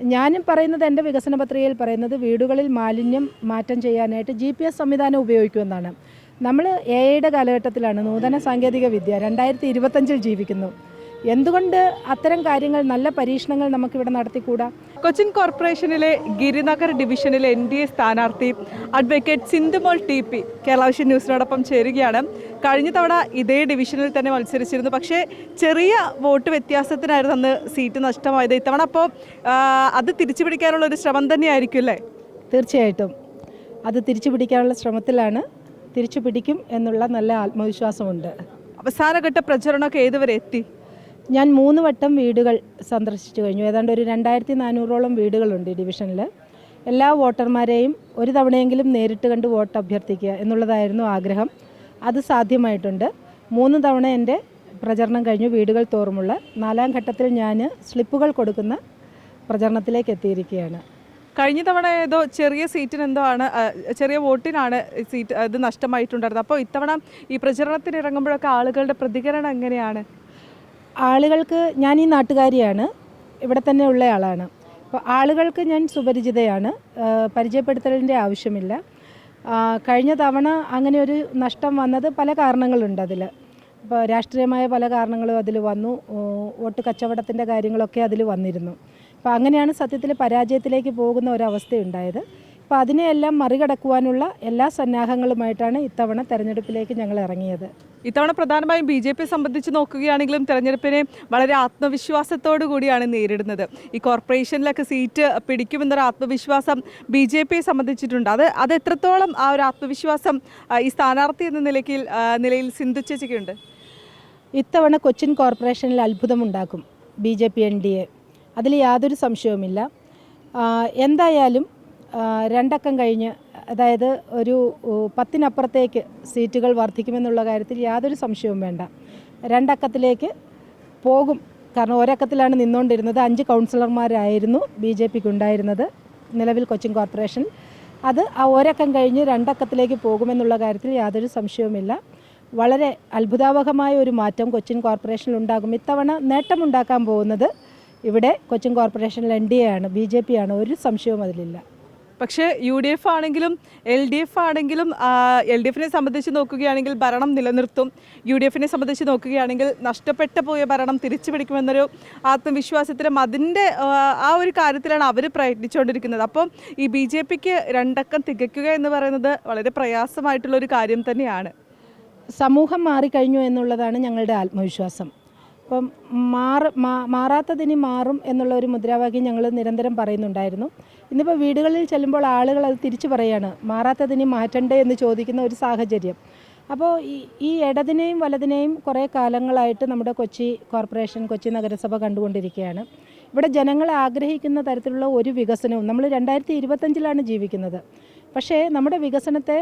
ഞാനും പറയുന്നത് എന്റെ വികസന പത്രികയിൽ പറയുന്നത് വീടുകളിൽ മാലിന്യം മാറ്റം ചെയ്യാനായിട്ട് ജി പി എസ് സംവിധാനം ഉപയോഗിക്കുമെന്നാണ്. നമ്മൾ എ ഐയുടെ കാലഘട്ടത്തിലാണ് നൂതന സാങ്കേതിക വിദ്യ രണ്ടായിരത്തി ഇരുപത്തഞ്ചിൽ ജീവിക്കുന്നു. എന്തുകൊണ്ട് അത്തരം കാര്യങ്ങൾ നല്ല പരീക്ഷണങ്ങൾ നമുക്കിവിടെ നടത്തിക്കൂടാ? കൊച്ചിൻ കോർപ്പറേഷനിലെ ഗിരിനഗർ ഡിവിഷനിലെ എൻ ഡി എ സ്ഥാനാർത്ഥി അഡ്വക്കേറ്റ് സിന്ധുമോൾ ടി പി കേരളാവശ്യ ന്യൂസിനോടൊപ്പം ചേരുകയാണ്. കഴിഞ്ഞ തവണ ഇതേ ഡിവിഷനിൽ തന്നെ മത്സരിച്ചിരുന്നു. പക്ഷേ ചെറിയ വോട്ട് വ്യത്യാസത്തിനായിരുന്നു അന്ന് സീറ്റ് നഷ്ടമായത്. ഇത്തവണ അപ്പോൾ അത് തിരിച്ചു പിടിക്കാനുള്ള ഒരു ശ്രമം തന്നെയായിരിക്കും അല്ലേ? തീർച്ചയായിട്ടും. അത് തിരിച്ചു പിടിക്കാനുള്ള ശ്രമത്തിലാണ് തിരിച്ചു പിടിക്കും എന്നുള്ള നല്ല ആത്മവിശ്വാസമുണ്ട്. അവസാനഘട്ട പ്രചരണമൊക്കെ ഏതുവരെ എത്തി? ഞാൻ മൂന്ന് വട്ടം വീടുകൾ സന്ദർശിച്ചു കഴിഞ്ഞു. ഏതാണ്ട് ഒരു രണ്ടായിരത്തി നാനൂറോളം വീടുകളുണ്ട് ഈ ഡിവിഷനിൽ. എല്ലാ വോട്ടർമാരെയും ഒരു തവണയെങ്കിലും നേരിട്ട് കണ്ട് വോട്ട് അഭ്യർത്ഥിക്കുക എന്നുള്ളതായിരുന്നു ആഗ്രഹം. അത് സാധ്യമായിട്ടുണ്ട്. മൂന്ന് തവണ എന്റെ പ്രചരണം കഴിഞ്ഞു. വീടുകൾ തോറുമുള്ള. നാലാം ഘട്ടത്തിൽ ഞാൻ സ്ലിപ്പുകൾ കൊടുക്കുന്ന പ്രചരണത്തിലേക്ക് എത്തിയിരിക്കുകയാണ്. കഴിഞ്ഞ തവണ ഏതോ ചെറിയ സീറ്റിന് എന്തോ ആണ് ചെറിയ വോട്ടിനാണ് സീറ്റ് അത് നഷ്ടമായിട്ടുണ്ടായിരുന്നത്. അപ്പോൾ ഇത്തവണ ഈ പ്രചരണത്തിന് ഇറങ്ങുമ്പോഴൊക്കെ ആളുകളുടെ പ്രതികരണം എങ്ങനെയാണ്? ആളുകൾക്ക് ഞാൻ ഈ നാട്ടുകാരിയാണ്. ഇവിടെ തന്നെ ഉള്ള ആളാണ്. അപ്പോൾ ആളുകൾക്ക് ഞാൻ സുപരിചിതയാണ്. പരിചയപ്പെടുത്തലിന്റെ ആവശ്യമില്ല. കഴിഞ്ഞ തവണ അങ്ങനെ ഒരു നഷ്ടം വന്നത് പല കാരണങ്ങളുണ്ട് അതിൽ. ഇപ്പോൾ രാഷ്ട്രീയമായ പല കാരണങ്ങളും അതിൽ വന്നു. വോട്ട് കച്ചവടത്തിന്റെ കാര്യങ്ങളൊക്കെ അതിൽ വന്നിരുന്നു. അപ്പോൾ അങ്ങനെയാണ് സത്യത്തിൽ പരാജയത്തിലേക്ക് പോകുന്ന ഒരവസ്ഥയുണ്ടായത്. അപ്പോൾ അതിനെയെല്ലാം മറികടക്കുവാനുള്ള എല്ലാ സന്നാഹങ്ങളുമായിട്ടാണ് ഇത്തവണ തെരഞ്ഞെടുപ്പിലേക്ക് ഞങ്ങൾ ഇറങ്ങിയത്. ഇത്തവണ പ്രധാനമായും ബി ജെ പി സംബന്ധിച്ച് നോക്കുകയാണെങ്കിലും തെരഞ്ഞെടുപ്പിനെ വളരെ ആത്മവിശ്വാസത്തോടു കൂടിയാണ് നേരിടുന്നത്. ഈ കോർപ്പറേഷനിലൊക്കെ സീറ്റ് പിടിക്കുമെന്നൊരു ആത്മവിശ്വാസം ബി ജെ പിയെ സംബന്ധിച്ചിട്ടുണ്ട്. അത് അത് എത്രത്തോളം ആ ഒരു ആത്മവിശ്വാസം ഈ സ്ഥാനാർത്ഥി എന്ന നിലയ്ക്ക് നിലയിൽ സിന്ധു ചേച്ചിക്കുണ്ട് ഇത്തവണ കൊച്ചിൻ കോർപ്പറേഷനിൽ അത്ഭുതമുണ്ടാക്കും B J P N D A. അതിൽ യാതൊരു സംശയവുമില്ല. എന്തായാലും രണ്ടക്കം കഴിഞ്ഞ് അതായത് ഒരു പത്തിനപ്പുറത്തേക്ക് സീറ്റുകൾ വർദ്ധിക്കുമെന്നുള്ള കാര്യത്തിൽ യാതൊരു സംശയവും വേണ്ട. രണ്ടക്കത്തിലേക്ക് പോകും. കാരണം ഒരക്കത്തിലാണ് നിന്നുകൊണ്ടിരുന്നത് അഞ്ച് കൗൺസിലർമാരായിരുന്നു ബി ജെ പിക്ക് ഉണ്ടായിരുന്നത് നിലവിൽ കൊച്ചിൻ കോർപ്പറേഷൻ. അത് ആ ഒരക്കം കഴിഞ്ഞ് രണ്ടക്കത്തിലേക്ക് പോകുമെന്നുള്ള കാര്യത്തിൽ യാതൊരു സംശയവുമില്ല. വളരെ അത്ഭുതാവഹമായ ഒരു മാറ്റം കൊച്ചിൻ കോർപ്പറേഷനിൽ ഉണ്ടാകും ഇത്തവണ നേട്ടമുണ്ടാക്കാൻ പോകുന്നത് ഇവിടെ കൊച്ചിൻ കോർപ്പറേഷനിൽ എൻ ഡി എ ആണ്. ബി ജെ പി ആണ്. ഒരു സംശയവും അതിലില്ല. പക്ഷേ യു ഡി എഫ് ആണെങ്കിലും എൽ ഡി എഫ് ആണെങ്കിലും എൽ ഡി എഫിനെ സംബന്ധിച്ച് നോക്കുകയാണെങ്കിൽ ഭരണം നിലനിർത്തും. യു ഡി എഫിനെ സംബന്ധിച്ച് നോക്കുകയാണെങ്കിൽ നഷ്ടപ്പെട്ട പോയ ഭരണം തിരിച്ചു പിടിക്കുമെന്നൊരു ആത്മവിശ്വാസത്തിലും അതിന്റെ ആ, ഒരു കാര്യത്തിലാണ് അവർ പ്രയത്നിച്ചുകൊണ്ടിരിക്കുന്നത്. അപ്പം ഈ ബി ജെ പിക്ക് രണ്ടക്കം തികയ്ക്കുക എന്ന് പറയുന്നത് വളരെ പ്രയാസമായിട്ടുള്ളൊരു കാര്യം തന്നെയാണ്. സമൂഹം മാറിക്കഴിഞ്ഞു എന്നുള്ളതാണ് ഞങ്ങളുടെ ആത്മവിശ്വാസം. അപ്പം മാറ് മാറാത്തതിനി മാറും എന്നുള്ള ഒരു മുദ്രാവാക്യം ഞങ്ങൾ നിരന്തരം പറയുന്നുണ്ടായിരുന്നു. ഇന്നിപ്പോൾ വീടുകളിൽ ചെല്ലുമ്പോൾ ആളുകൾ അത് തിരിച്ചു പറയാണ് മാറാത്തതിനെ മാറ്റണ്ടേ? എന്ന് ചോദിക്കുന്ന ഒരു സാഹചര്യം. അപ്പോൾ ഈ ഈ ഇടതിനെയും വലതിനെയും കുറേ കാലങ്ങളായിട്ട് നമ്മുടെ കൊച്ചി കോർപ്പറേഷൻ കൊച്ചി നഗരസഭ കണ്ടുകൊണ്ടിരിക്കുകയാണ്. ഇവിടെ ജനങ്ങൾ ആഗ്രഹിക്കുന്ന തരത്തിലുള്ള ഒരു വികസനവും നമ്മൾ രണ്ടായിരത്തി ഇരുപത്തഞ്ചിലാണ് ജീവിക്കുന്നത്. പക്ഷേ നമ്മുടെ വികസനത്തെ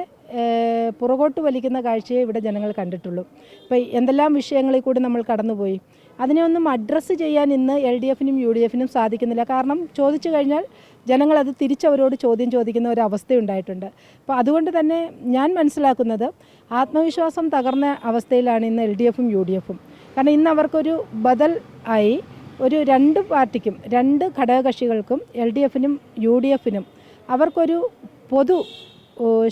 പുറകോട്ട് വലിക്കുന്ന കാഴ്ചയെ ഇവിടെ ജനങ്ങൾ കണ്ടിട്ടുള്ളൂ. ഇപ്പോൾ എന്തെല്ലാം വിഷയങ്ങളിൽ കൂടി നമ്മൾ കടന്നുപോയി? അതിനെ ഒന്നും അഡ്രസ്സ് ചെയ്യാൻ ഇന്ന് എൽ ഡി എഫിനും യു ഡി എഫിനും സാധിക്കുന്നില്ല. കാരണം ചോദിച്ചു കഴിഞ്ഞാൽ ജനങ്ങൾ അത് തിരിച്ചവരോട് ചോദ്യം ചോദിക്കുന്ന ഒരു അവസ്ഥയുണ്ടായിട്ടുണ്ട്. അപ്പോൾ അതുകൊണ്ട് തന്നെ ഞാൻ മനസ്സിലാക്കുന്നത് ആത്മവിശ്വാസം തകർന്ന അവസ്ഥയിലാണ് ഇന്ന് എൽ ഡി എഫും യു ഡി എഫും. കാരണം ഇന്ന് അവർക്കൊരു ബദൽ ആയി ഒരു രണ്ട് പാർട്ടിക്കും രണ്ട് ഘടകകക്ഷികൾക്കും എൽ ഡി എഫിനും യു ഡി എഫിനും അവർക്കൊരു പൊതു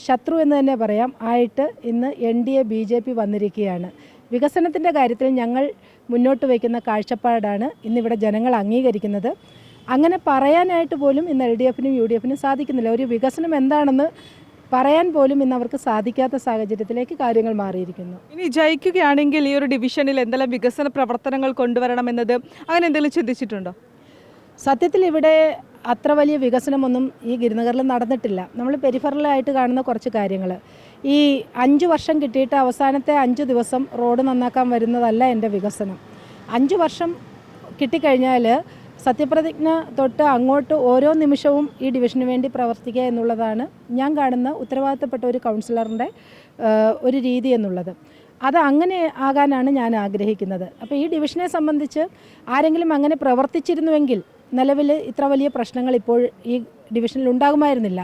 ശത്രു എന്ന് തന്നെ പറയാം ആയിട്ട് ഇന്ന് N D A B J P വന്നിരിക്കുകയാണ്. വികസനത്തിന്റെ കാര്യത്തിൽ ഞങ്ങൾ മുന്നോട്ട് വയ്ക്കുന്ന കാഴ്ചപ്പാടാണ് ഇന്നിവിടെ ജനങ്ങൾ അംഗീകരിക്കുന്നത്. അങ്ങനെ പറയാനായിട്ട് പോലും ഇന്ന് എൽ ഡി എഫിനും യു ഡി എഫിനും സാധിക്കുന്നില്ല. ഒരു വികസനം എന്താണെന്ന് പറയാൻ പോലും ഇന്ന് അവർക്ക് സാധിക്കാത്ത സാഹചര്യത്തിലേക്ക് കാര്യങ്ങൾ മാറിയിരിക്കുന്നു. ഇനി ജയിക്കുകയാണെങ്കിൽ ഈ ഒരു ഡിവിഷനിൽ എന്തെല്ലാം വികസന പ്രവർത്തനങ്ങൾ കൊണ്ടുവരണമെന്നത് അങ്ങനെ എന്തെങ്കിലും ചിന്തിച്ചിട്ടുണ്ടോ? സത്യത്തിൽ ഇവിടെ അത്ര വലിയ വികസനമൊന്നും ഈ ഗിരിനഗറിൽ നടന്നിട്ടില്ല. നമ്മൾ പെരിഫറലായിട്ട് കാണുന്ന കുറച്ച് കാര്യങ്ങൾ. ഈ അഞ്ച് വർഷം കിട്ടിയിട്ട് അവസാനത്തെ അഞ്ച് ദിവസം റോഡ് നന്നാക്കാൻ വരുന്നതല്ല എന്റെ വികസനം. അഞ്ച് വർഷം കിട്ടിക്കഴിഞ്ഞാൽ സത്യപ്രതിജ്ഞ തൊട്ട് അങ്ങോട്ട് ഓരോ നിമിഷവും ഈ ഡിവിഷന് വേണ്ടി പ്രവർത്തിക്കുക എന്നുള്ളതാണ് ഞാൻ കാണുന്ന ഉത്തരവാദിത്തപ്പെട്ട ഒരു കൗൺസിലറിന്റെ ഒരു രീതി എന്നുള്ളത്. അത് അങ്ങനെ ആകാനാണ് ഞാൻ ആഗ്രഹിക്കുന്നത്. അപ്പോൾ ഈ ഡിവിഷനെ സംബന്ധിച്ച് ആരെങ്കിലും അങ്ങനെ പ്രവർത്തിച്ചിരുന്നുവെങ്കിൽ നിലവിൽ ഇത്ര വലിയ പ്രശ്നങ്ങൾ ഇപ്പോൾ ഈ ഡിവിഷനിൽ ഉണ്ടാകുമായിരുന്നില്ല.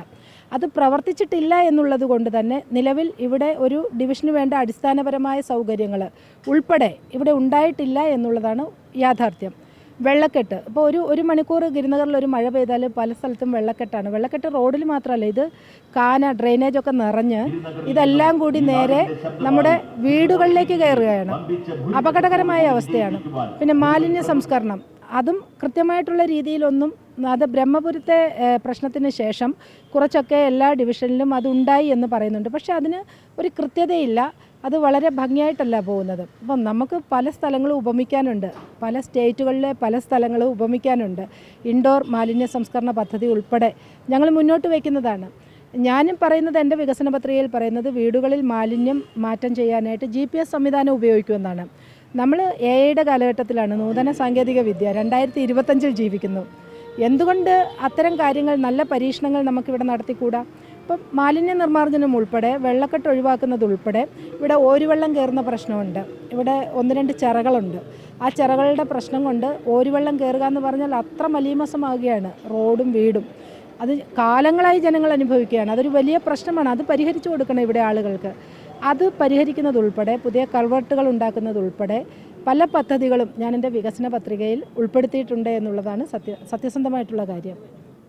അത് പ്രവർത്തിച്ചിട്ടില്ല എന്നുള്ളത് കൊണ്ട് തന്നെ നിലവിൽ ഇവിടെ ഒരു ഡിവിഷന് വേണ്ട അടിസ്ഥാനപരമായ സൗകര്യങ്ങൾ ഉൾപ്പെടെ ഇവിടെ ഉണ്ടായിട്ടില്ല എന്നുള്ളതാണ് യാഥാർത്ഥ്യം. വെള്ളക്കെട്ട്. ഇപ്പോൾ ഒരു ഒരു മണിക്കൂർ ഗിരിനഗറിൽ ഒരു മഴ പെയ്താൽ പല സ്ഥലത്തും വെള്ളക്കെട്ടാണ്. വെള്ളക്കെട്ട് റോഡിൽ മാത്രമല്ല ഇത് കാന ഡ്രെയിനേജ് ഒക്കെ നിറഞ്ഞ് ഇതെല്ലാം കൂടി നേരെ നമ്മുടെ വീടുകളിലേക്ക് കയറുകയാണ്. അപകടകരമായ അവസ്ഥയാണ്. പിന്നെ മാലിന്യ സംസ്കരണം. അതും കൃത്യമായിട്ടുള്ള രീതിയിലൊന്നും അത് ബ്രഹ്മപുരത്തെ പ്രശ്നത്തിന് ശേഷം കുറച്ചൊക്കെ എല്ലാ ഡിവിഷനിലും അതുണ്ടായി എന്ന് പറയുന്നുണ്ട്. പക്ഷേ അതിന് ഒരു കൃത്യതയില്ല. അത് വളരെ ഭംഗിയായിട്ടല്ല പോകുന്നത്. അപ്പം നമുക്ക് പല സ്ഥലങ്ങളും ഉപമിക്കാനുണ്ട്. പല സ്റ്റേറ്റുകളിലെ പല സ്ഥലങ്ങളും ഉപമിക്കാനുണ്ട്. ഇൻഡോർ മാലിന്യ സംസ്കരണ പദ്ധതി ഉൾപ്പെടെ ഞങ്ങൾ മുന്നോട്ട് വയ്ക്കുന്നതാണ്. ഞാനും പറയുന്നത് എന്റെ വികസന പത്രികയിൽ പറയുന്നത് വീടുകളിൽ മാലിന്യം മാറ്റം ചെയ്യാനായിട്ട് ജി പി എസ് സംവിധാനം ഉപയോഗിക്കുമെന്നാണ്. നമ്മൾ എ ഐയുടെ കാലഘട്ടത്തിലാണ് നൂതന സാങ്കേതിക വിദ്യ രണ്ടായിരത്തി ഇരുപത്തഞ്ചിൽ ജീവിക്കുന്നു. എന്തുകൊണ്ട് അത്തരം കാര്യങ്ങൾ നല്ല പരീക്ഷണങ്ങൾ നമുക്കിവിടെ നടത്തിക്കൂടാ? ഇപ്പം മാലിന്യ നിർമ്മാർജനം ഉൾപ്പെടെ വെള്ളക്കെട്ട് ഒഴിവാക്കുന്നത് ഉൾപ്പെടെ ഇവിടെ ഓരുവെള്ളം കയറുന്ന പ്രശ്നമുണ്ട്. ഇവിടെ ഒന്ന് രണ്ട് ചിറകളുണ്ട്. ആ ചിറകളുടെ പ്രശ്നം കൊണ്ട് ഓരുവെള്ളം കയറുക എന്ന് പറഞ്ഞാൽ അത്ര മലീമസമാകുകയാണ് റോഡും വീടും. അത് കാലങ്ങളായി ജനങ്ങൾ അനുഭവിക്കുകയാണ്. അതൊരു വലിയ പ്രശ്നമാണ്. അത് പരിഹരിച്ചു കൊടുക്കണം ഇവിടെ ആളുകൾക്ക്. അത് പരിഹരിക്കുന്നതുൾപ്പെടെ പുതിയ കൾവർട്ടുകൾ ഉണ്ടാക്കുന്നതുൾപ്പെടെ പല പദ്ധതികളും ഞാൻ എന്റെ വികസന പത്രികയിൽ ഉൾപ്പെടുത്തിയിട്ടുണ്ട് എന്നുള്ളതാണ് സത്യ സത്യസന്ധമായിട്ടുള്ള കാര്യം.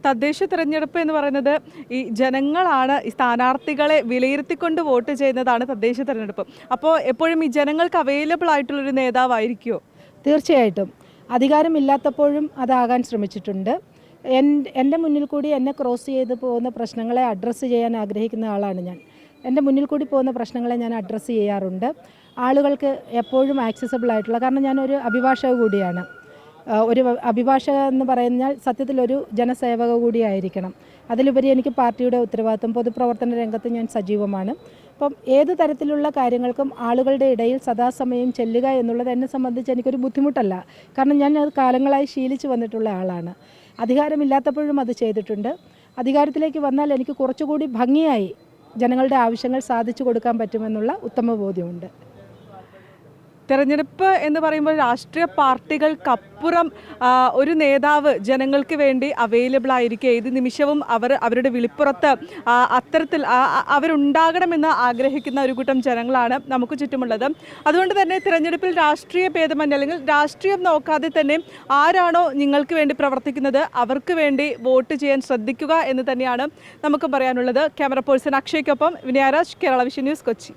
തദ്ദേശ തിരഞ്ഞെടുപ്പ് എന്ന് പറയുന്നത് ഈ ജനങ്ങളാണ് ഈ സ്ഥാനാർത്ഥികളെ വിലയിരുത്തിക്കൊണ്ട് വോട്ട് ചെയ്യുന്നതാണ് തദ്ദേശ തിരഞ്ഞെടുപ്പ്. അപ്പോൾ എപ്പോഴും ഈ ജനങ്ങൾക്ക് അവൈലബിൾ ആയിട്ടുള്ളൊരു നേതാവായിരിക്കുമോ തീർച്ചയായിട്ടും. അധികാരമില്ലാത്തപ്പോഴും അതാകാൻ ശ്രമിച്ചിട്ടുണ്ട്. എൻ എന്റെ മുന്നിൽ കൂടി എന്നെ ക്രോസ് ചെയ്ത് പോകുന്ന പ്രശ്നങ്ങളെ അഡ്രസ്സ് ചെയ്യാൻ ആഗ്രഹിക്കുന്ന ആളാണ് ഞാൻ. എന്റെ മുന്നിൽ കൂടി പോകുന്ന പ്രശ്നങ്ങളെ ഞാൻ അഡ്രസ്സ് ചെയ്യാറുണ്ട്. ആളുകൾക്ക് എപ്പോഴും ആക്സസബിൾ ആയിട്ടുള്ള കാരണം ഞാനൊരു അഭിഭാഷക കൂടിയാണ്. ഒരു അഭിഭാഷക എന്ന് പറഞ്ഞാൽ സത്യത്തിലൊരു ജനസേവക കൂടിയായിരിക്കണം. അതിലുപരി എനിക്ക് പാർട്ടിയുടെ ഉത്തരവാദിത്വം പൊതുപ്രവർത്തന രംഗത്ത് ഞാൻ സജീവമാണ്. അപ്പം ഏത് തരത്തിലുള്ള കാര്യങ്ങൾക്കും ആളുകളുടെ ഇടയിൽ സദാസമയം ചെല്ലുക എന്നുള്ളത് എന്നെ സംബന്ധിച്ച് എനിക്കൊരു ബുദ്ധിമുട്ടല്ല. കാരണം ഞാൻ അത് കാലങ്ങളായി ശീലിച്ചു വന്നിട്ടുള്ള ആളാണ്. അധികാരമില്ലാത്തപ്പോഴും അത് ചെയ്തിട്ടുണ്ട്. അധികാരത്തിലേക്ക് വന്നാൽ എനിക്ക് കുറച്ചുകൂടി ഭംഗിയായി ജനങ്ങളുടെ ആവശ്യങ്ങൾ സാധിച്ചു കൊടുക്കാൻ പറ്റുമെന്നുള്ള ഉത്തമ ബോധ്യമുണ്ട്. തെരഞ്ഞെടുപ്പ് എന്ന് പറയുമ്പോൾ രാഷ്ട്രീയ പാർട്ടികൾക്കപ്പുറം ഒരു നേതാവ് ജനങ്ങൾക്ക് വേണ്ടി അവൈലബിൾ ആയിരിക്കും. ഏത് നിമിഷവും അവർ അവരുടെ വിളിപ്പുറത്ത് അത്തരത്തിൽ അവരുണ്ടാകണമെന്ന് ആഗ്രഹിക്കുന്ന ഒരു കൂട്ടം ജനങ്ങളാണ് നമുക്ക് ചുറ്റുമുള്ളത്. അതുകൊണ്ട് തന്നെ തിരഞ്ഞെടുപ്പിൽ രാഷ്ട്രീയ ഭേദമന്യ അല്ലെങ്കിൽ രാഷ്ട്രീയം നോക്കാതെ തന്നെ ആരാണോ നിങ്ങൾക്ക് വേണ്ടി പ്രവർത്തിക്കുന്നത് അവർക്ക് വേണ്ടി വോട്ട് ചെയ്യാൻ ശ്രദ്ധിക്കുക എന്ന് തന്നെയാണ് നമുക്ക് പറയാനുള്ളത്. ക്യാമറ പേഴ്സൺ അക്ഷയ്ക്കൊപ്പം വിനയരാജ് കേരള വിഷൻ ന്യൂസ് കൊച്ചി.